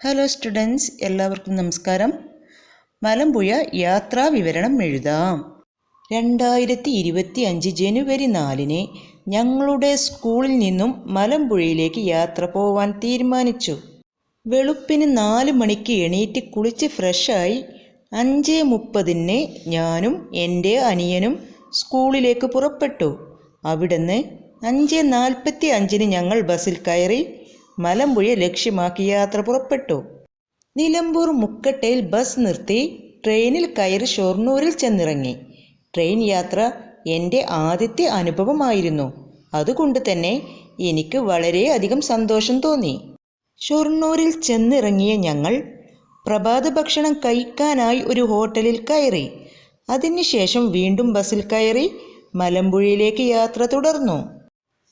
Hello students എല്ലാവർക്കും നമസ്കാരം. മലമ്പുഴ യാത്രാ വിവരണം എഴുതാം. രണ്ടായിരത്തി ഇരുപത്തി അഞ്ച് ജനുവരി നാലിന് ഞങ്ങളുടെ സ്കൂളിൽ നിന്നും മലമ്പുഴയിലേക്ക് യാത്ര പോവാൻ തീരുമാനിച്ചു. വെളുപ്പിന് നാല് മണിക്ക് എണീറ്റ് കുളിച്ച് ഫ്രഷായി അഞ്ച് മുപ്പതിന് ഞാനും എന്റെ അനിയനും സ്കൂളിലേക്ക് പുറപ്പെട്ടു. അവിടുന്ന് അഞ്ച് നാൽപ്പത്തി അഞ്ചിന് ഞങ്ങൾ ബസ്സിൽ കയറി മലമ്പുഴ ലക്ഷ്യമാക്കി യാത്ര പുറപ്പെട്ടു. നിലമ്പൂർ മുക്കട്ടയിൽ ബസ് നിർത്തി ട്രെയിനിൽ കയറി ഷൊർണൂരിൽ ചെന്നിറങ്ങി. ട്രെയിൻ യാത്ര എന്റെ ആദ്യത്തെ അനുഭവമായിരുന്നു. അതുകൊണ്ട് തന്നെ എനിക്ക് വളരെയധികം സന്തോഷം തോന്നി. ഷൊർണൂരിൽ ചെന്നിറങ്ങിയ ഞങ്ങൾ പ്രഭാത ഭക്ഷണം കഴിക്കാനായി ഒരു ഹോട്ടലിൽ കയറി. അതിനുശേഷം വീണ്ടും ബസ്സിൽ കയറി മലമ്പുഴയിലേക്ക് യാത്ര തുടർന്നു.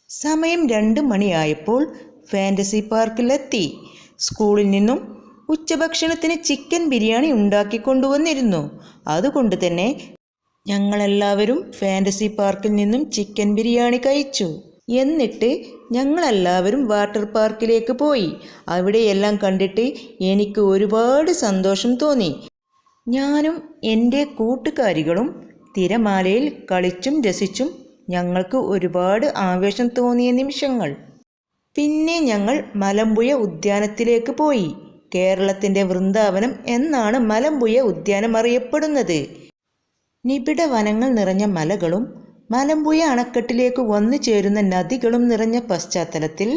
സമയം രണ്ട് മണിയായപ്പോൾ ഫാന്റസി പാർക്കിലെത്തി. സ്കൂളിൽ നിന്നും ഉച്ചഭക്ഷണത്തിന് ചിക്കൻ ബിരിയാണി ഉണ്ടാക്കി കൊണ്ടുവന്നിരുന്നു. അതുകൊണ്ട് തന്നെ ഞങ്ങളെല്ലാവരും ഫാന്റസി പാർക്കിൽ നിന്നും ചിക്കൻ ബിരിയാണി കഴിച്ചു. എന്നിട്ട് ഞങ്ങളെല്ലാവരും വാട്ടർ പാർക്കിലേക്ക് പോയി. അവിടെയെല്ലാം കണ്ടിട്ട് എനിക്ക് ഒരുപാട് സന്തോഷം തോന്നി. ഞാനും എന്റെ കൂട്ടുകാരികളും തിരമാലയിൽ കളിച്ചും രസിച്ചും ഞങ്ങൾക്ക് ഒരുപാട് ആവേശം തോന്നിയ നിമിഷങ്ങൾ. പിന്നെ ഞങ്ങൾ മലമ്പുഴ ഉദ്യാനത്തിലേക്ക് പോയി. കേരളത്തിന്റെ വൃന്ദാവനം എന്നാണ് മലമ്പുഴ ഉദ്യാനം അറിയപ്പെടുന്നത്. നിബിഡ വനങ്ങൾ നിറഞ്ഞ മലകളും മലമ്പുഴ അണക്കെട്ടിലേക്ക് വന്നു ചേരുന്ന നദികളും നിറഞ്ഞ പശ്ചാത്തലത്തിൽ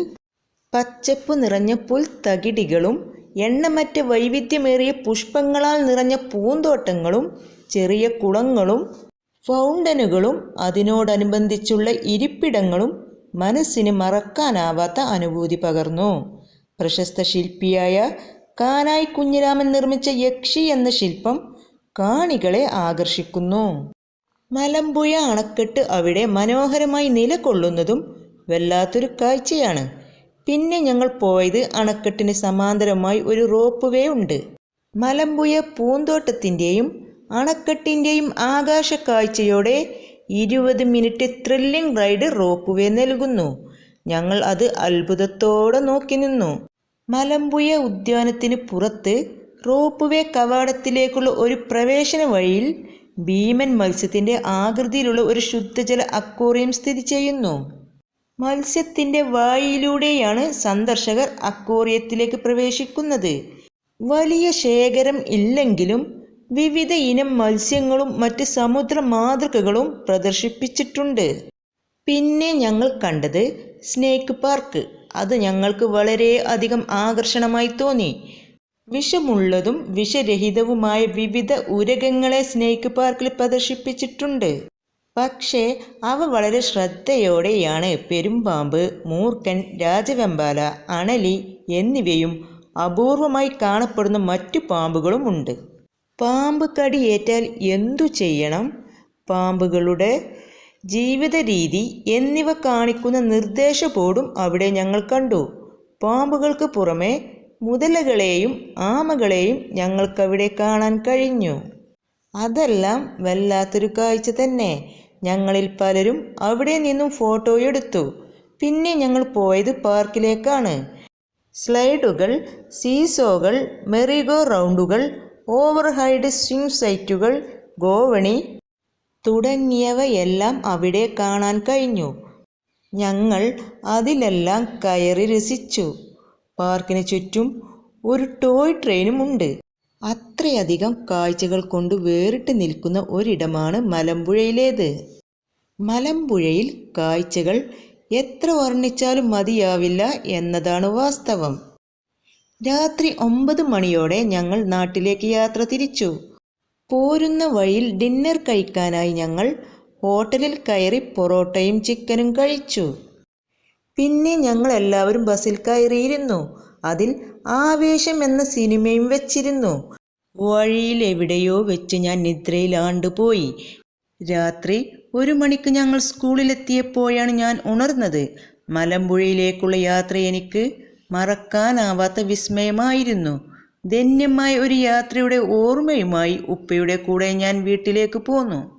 പച്ചപ്പ് നിറഞ്ഞ പുൽത്തകിടികളും എണ്ണമറ്റ വൈവിധ്യമേറിയ പുഷ്പങ്ങളാൽ നിറഞ്ഞ പൂന്തോട്ടങ്ങളും ചെറിയ കുളങ്ങളും ഫൗണ്ടനുകളും അതിനോടനുബന്ധിച്ചുള്ള ഇരിപ്പിടങ്ങളും മനസ്സിന് മറക്കാനാവാത്ത അനുഭൂതി പകർന്നു. പ്രശസ്ത ശില്പിയായ കാനായി കുഞ്ഞിരാമൻ നിർമ്മിച്ച യക്ഷി എന്ന ശില്പം കാണികളെ ആകർഷിക്കുന്നു. മലമ്പുഴ അണക്കെട്ട് അവിടെ മനോഹരമായി നിലകൊള്ളുന്നതും വല്ലാത്തൊരു കാഴ്ചയാണ്. പിന്നെ ഞങ്ങൾ പോയത് അണക്കെട്ടിന് സമാന്തരമായി ഒരു റോപ്പ് വേ ഉണ്ട്. മലമ്പുഴ പൂന്തോട്ടത്തിന്റെയും അണക്കെട്ടിന്റെയും ആകാശ കാഴ്ചയോടെ ഇരുപത് minute thrilling ride ropeway നൽകുന്നു. ഞങ്ങൾ അത് അത്ഭുതത്തോടെ നോക്കി നിന്നു. മലമ്പുയ ഉദ്യാനത്തിന് പുറത്ത് റോപ്പ് വേ കവാടത്തിലേക്കുള്ള ഒരു പ്രവേശന വഴിയിൽ ഭീമൻ മത്സ്യത്തിന്റെ ആകൃതിയിലുള്ള ഒരു ശുദ്ധജല അക്വേറിയം സ്ഥിതി ചെയ്യുന്നു. മത്സ്യത്തിന്റെ വായിലൂടെയാണ് സന്ദർശകർ അക്വേറിയത്തിലേക്ക് പ്രവേശിക്കുന്നത്. വലിയ ശേഖരം ഇല്ലെങ്കിലും വിവിധ ഇനം മത്സ്യങ്ങളും മറ്റ് സമുദ്ര മാതൃകകളും പ്രദർശിപ്പിച്ചിട്ടുണ്ട്. പിന്നെ ഞങ്ങൾ കണ്ടത് സ്നേക്ക് പാർക്ക്. അത് ഞങ്ങൾക്ക് വളരെ അധികം ആകർഷണമായി തോന്നി. വിഷമുള്ളതും വിഷരഹിതവുമായ വിവിധ ഉരകങ്ങളെ സ്നേക്ക് പാർക്കിൽ പ്രദർശിപ്പിച്ചിട്ടുണ്ട്. പക്ഷേ അവ വളരെ ശ്രദ്ധയോടെയാണ് പെരുമ്പാമ്പ് മൂർക്കൻ രാജവെമ്പാല അണലി എന്നിവയും അപൂർവമായി കാണപ്പെടുന്ന മറ്റു പാമ്പുകളും ഉണ്ട്. പാമ്പ് കടിയേറ്റാൽ എന്തു ചെയ്യണം? പാമ്പുകളുടെ ജീവിത രീതി എന്നിവ കാണിക്കുന്ന നിർദ്ദേശ ബോർഡും അവിടെ ഞങ്ങൾ കണ്ടു. പാമ്പുകൾക്ക് പുറമെ മുതലകളെയും ആമകളെയും ഞങ്ങൾക്കവിടെ കാണാൻ കഴിഞ്ഞു. അതെല്ലാം വല്ലാത്തൊരു കാഴ്ച തന്നെ. ഞങ്ങളിൽ പലരും അവിടെ നിന്നും ഫോട്ടോ എടുത്തു. പിന്നെ ഞങ്ങൾ പോയത് പാർക്കിലേക്കാണ്. സ്ലൈഡുകൾ സീസോകൾ മെറിഗോ റൗണ്ടുകൾ ഓവർഹൈഡ് സ്വിംഗ് സൈറ്റുകൾ ഗോവണി തുടങ്ങിയവയെല്ലാം അവിടെ കാണാൻ കഴിഞ്ഞു. ഞങ്ങൾ അതിലെല്ലാം കയറി രസിച്ചു. പാർക്കിന് ചുറ്റും ഒരു ടോയ് ട്രെയിനും ഉണ്ട്. അത്രയധികം കാഴ്ചകൾ കൊണ്ട് വേറിട്ട് നിൽക്കുന്ന ഒരിടമാണ് മലമ്പുഴയിലേത്. മലമ്പുഴയിൽ കാഴ്ചകൾ എത്ര വർണിച്ചാലും മതിയാവില്ല എന്നതാണ് വാസ്തവം. രാത്രി ഒമ്പത് മണിയോടെ ഞങ്ങൾ നാട്ടിലേക്ക് യാത്ര തിരിച്ചു. പോരുന്ന വഴിയിൽ ഡിന്നർ കഴിക്കാനായി ഞങ്ങൾ ഹോട്ടലിൽ കയറി പൊറോട്ടയും ചിക്കനും കഴിച്ചു. പിന്നെ ഞങ്ങൾ എല്ലാവരും ബസ്സിൽ കയറിയിരുന്നു. അതിൽ ആവേശം എന്ന സിനിമയും വെച്ചിരുന്നു. വഴിയിൽ എവിടെയോ വെച്ച് ഞാൻ നിദ്രയിലാണ്ടുപോയി രാത്രി ഒരു മണിക്ക് ഞങ്ങൾ സ്കൂളിലെത്തിയപ്പോഴാണ് ഞാൻ ഉണർന്നത്. മലമ്പുഴയിലേക്കുള്ള യാത്ര എനിക്ക് മറക്കാനാവാത്ത വിസ്മയമായിരുന്നു. ധന്യമായ ഒരു യാത്രയുടെ ഓർമ്മയുമായി ഉപ്പയുടെ കൂടെ ഞാൻ വീട്ടിലേക്ക് പോന്നു.